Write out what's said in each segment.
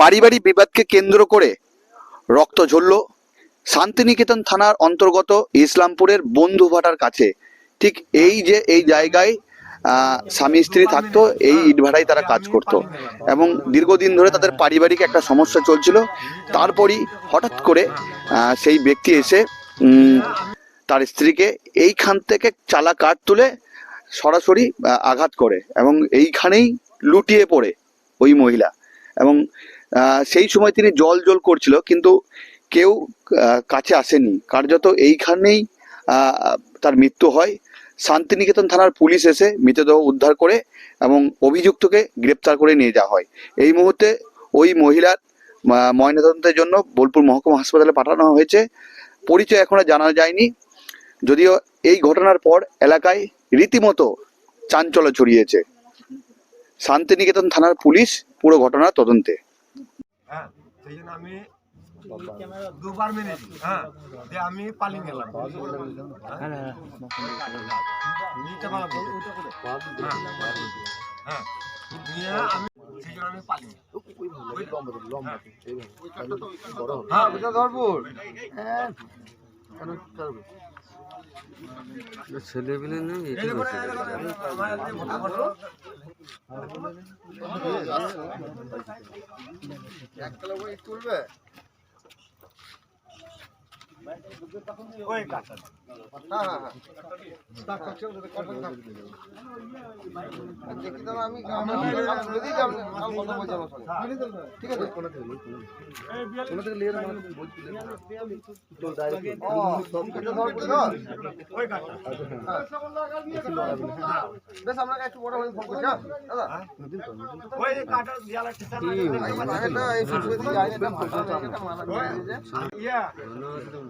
পারিবারিক বিবাদকে কেন্দ্র করে রক্ত ঝরল। শান্তিনিকেতন থানার অন্তর্গত ইসলামপুরের বন্ধুভাটার কাছে। ঠিক এই যে, এই জায়গায় স্বামী স্ত্রী থাকতো, এই ইটভাটায় তারা কাজ করত। এবং দীর্ঘদিন ধরে তাদের পারিবারিক একটা সমস্যা চলছিল। তারপরই হঠাৎ করে সেই ব্যক্তি এসে তার স্ত্রীকে এইখান থেকে চালা কাঠ তুলে সরাসরি আঘাত করে এবং এইখানেই লুটিয়ে পড়ে ওই মহিলা। এবং সেই সময় তিনি জল জল করছিল, কিন্তু কেউ কাছে আসেনি। কার্যত এইখানেই তার মৃত্যু হয়। শান্তিনিকেতন থানার পুলিশ এসে মৃতদেহ উদ্ধার করে এবং অভিযুক্তকে গ্রেপ্তার করে নিয়ে যাওয়া হয়। এই মুহূর্তে ওই মহিলার ময়নাতদন্তের জন্য বোলপুর মহকুমা হাসপাতালে পাঠানো হয়েছে। পরিচয় এখনও জানা যায়নি। যদিও এই ঘটনার পর এলাকায় রীতিমতো চাঞ্চল্য ছড়িয়েছে। শান্তিনিকেতন থানার পুলিশ পুরো ঘটনার তদন্তে। হ্যাঁ সেই জন্য আমি দুবার মেরেছি হ্যাঁ দিয়ে আমি পালিয়ে গেলাম। হ্যাঁ? হ্যাঁ, হ্যাঁ নিয়ে আমি সেই জন্য আমি পালিয়ে হ্যাঁ ওটা ধরপুর ছেলে পেলে নেই এই যে বই এই যে করে, আমার যে মোটা করল, ওই। হ্যাঁ, হ্যাঁ, হ্যাঁ। যে কাটার দেয়ালে ইয়া, হ্যাঁ। পাড়া।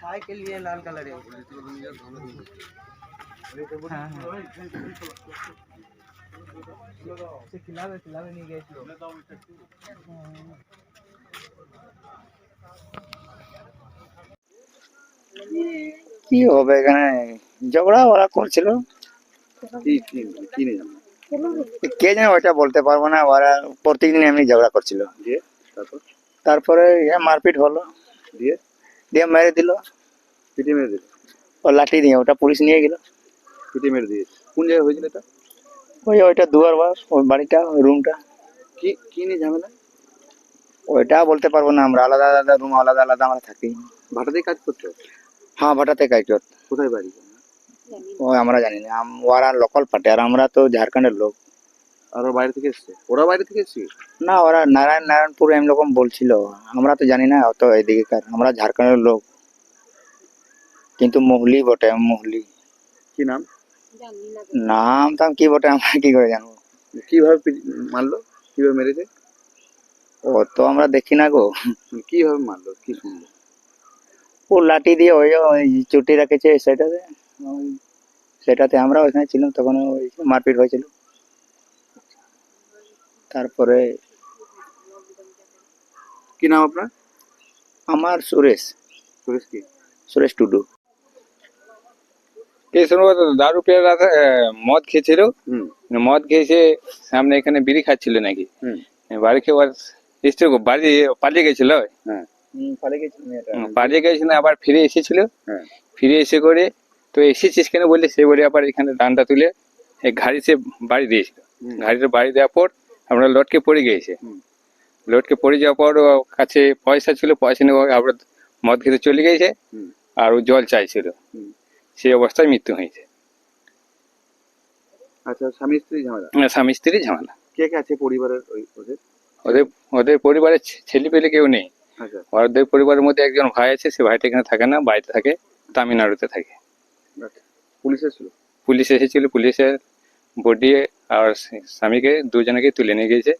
সাইকেল নিয়ে লাল কালারের ক্লাবে ক্লাবে নিয়ে গেছিল কি হবে এখানে? ঝগড়া ওরা করছিল। কি জানো? কে জানে ওইটা বলতে পারব না ওরা প্রত্যেকদিন এমনি ঝগড়া করছিল। দিয়ে তারপর? তারপরে এ মারপিট হলো। দিয়ে? দিয়ে মেরে দিল। পিটি মেরে দিল? ও লাঠি দিয়ে ওটা পুলিশ নিয়ে গেল। পিটি মেরে দিয়েছে কোন জায়গায় হয়েছিল এটা? ওই ওইটা দুয়ার বাস ওই বাড়িটা ওই রুমটা। কি কি নিয়ে ঝামেলা? ওইটা বলতে পারব না আমরা আলাদা আলাদা রুম আলাদা আলাদা আমরা থাকি। ভাটাতেই কাজ করতে হ্যাঁ ভাটাতে কাইটত কোথায় বাড়ি? ওই আমরা জানি না ওরা লোকাল পার্টি আর আমরা তো ঝাড়খণ্ডের লোক। আর ওরা বাইরে থেকে এসছে? ওরা বাইরে থেকে এসছে? না ওরা নারায়ণ নারায়ণপুর এরকম বলছিল। আমরা তো জানি না অত এদিকে আমরা ঝাড়খণ্ডের লোক। কিন্তু মহলি বটে মহলি। কি নাম? নাম টাম কি বটে আমরা কি করে জানব? কীভাবে মারলো? কীভাবে মেরেছে? ও তো আমরা দেখি না গো। কীভাবে মারলো? কি শুনলো? ও লাঠি দিয়ে ওই চুটি রেখেছে সেটাতে। সেটাতে আমরা ওইখানে ছিলাম তখন ওই মারপিট হয়েছিল। তারপরে কি নাম আপনার? আমার সুরেশ। সুরেশ কি? সুরেশ টুডু। কে শুনব তো দারু পেয়ে মদ খেয়েছিল। মদ খেয়েছে সামনে এখানে বিড়ি খাচ্ছিল নাকি? বাড়ি খেয়ে স্ত্রী বাড়ি পালিয়ে গেছিল? হ্যাঁ। পালিয়ে গেছিল আবার ফিরে এসেছিল। হ্যাঁ। ফিরে এসে করে তো এসেছিস কেন বললে? সে বলে আবার এখানে ডান্ডা তুলে ঘাড়ি সে বাড়ি দিয়েছিল। ঘাড়িতে বাড়ি দেওয়ার পর আমরা লটকে পড়ে গিয়েছে। লটকে পড়ে যাওয়ার পর কাছে পয়সা ছিল পয়সা নিয়ে আবার মদ খেতে চলে গেছে আর ও জল চাইছিল। সেই অবস্থায় মৃত্যু হয়েছে। আচ্ছা স্বামী স্ত্রী ঝামেলা? স্বামী স্ত্রী ঝামেলা। কে কে আছে পরিবারের ওই ওদের? ওদের ওদের পরিবারের ছেলে পেলে কেউ নেই। আচ্ছা। ওদের পরিবারের মধ্যে একজন ভাই আছে সে ভাইটা এখানে থাকে না বাড়িতে থাকে তামিলনাড়ুতে থাকে। আচ্ছা। পুলিশ এসেছিল? পুলিশ এসেছিল পুলিশের বডি আর স্বামীকে দুজনকে তুলে নিয়ে গিয়েছে।